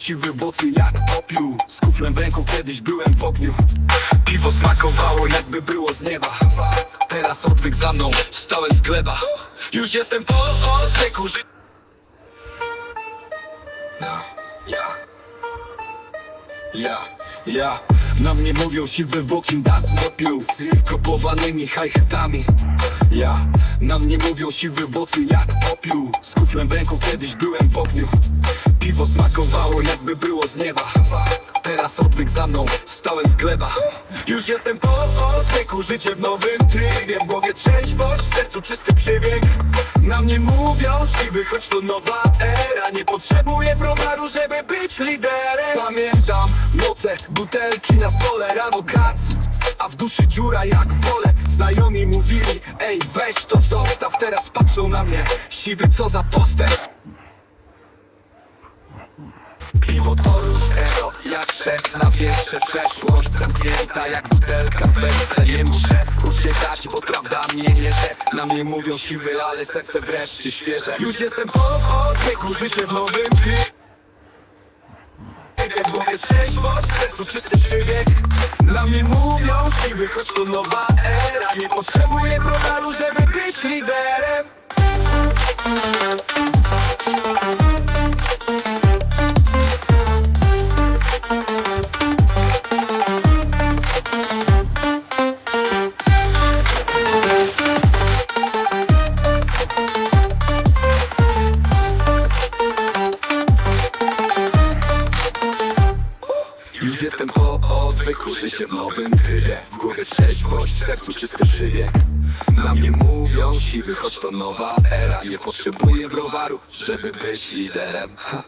Siwy bocy jak popiół. Z kuflem w ręką kiedyś byłem w ogniu. Piwo smakowało jakby było z nieba. Teraz odwyk za mną, stałem z gleba. Już jestem po odwyku ży... Ja, ja. Ja, ja. Na mnie mówią siwy bokiem das popiół Z kopowanymi hi-hatami. Ja, na mnie mówią siwy bocy jak popiół. Z kuflem w ręką kiedyś byłem w ogniu Piwo smakowało jakby było z nieba. Teraz odwyk za mną, stałem z gleba. Już jestem po odwyku, życie w nowym trybie. W głowie trzeźwość, w sercu czysty przybieg. Na mnie mówią siwy, choć to nowa era. Nie potrzebuję browaru, żeby być liderem. Pamiętam noce, butelki na stole, rano kac. A w duszy dziura jak pole Znajomi mówili, ej weź to zostaw Teraz patrzą na mnie, siwy co za postęp szef na pierwsze przeszłość Zamknięta jak butelka w belce. Nie muszę uciekać, bo prawda mnie nie że Na mnie mówią siwy, ale serce wreszcie świeże. Już jestem po odwieku, życie w nowym trybie w głowie trzeźwość, w sercu czysty przybieg. Dla mnie mówią siwy, choć to nowa era. Nie potrzebuję browaru, żeby być liderem Już jestem po odwyku, życie w nowym trybie W głowie trzeźwość, w sercu czysty przybieg. Na mnie mówią siwy, choć to nowa era. Nie potrzebuję browaru, żeby być liderem. Ha.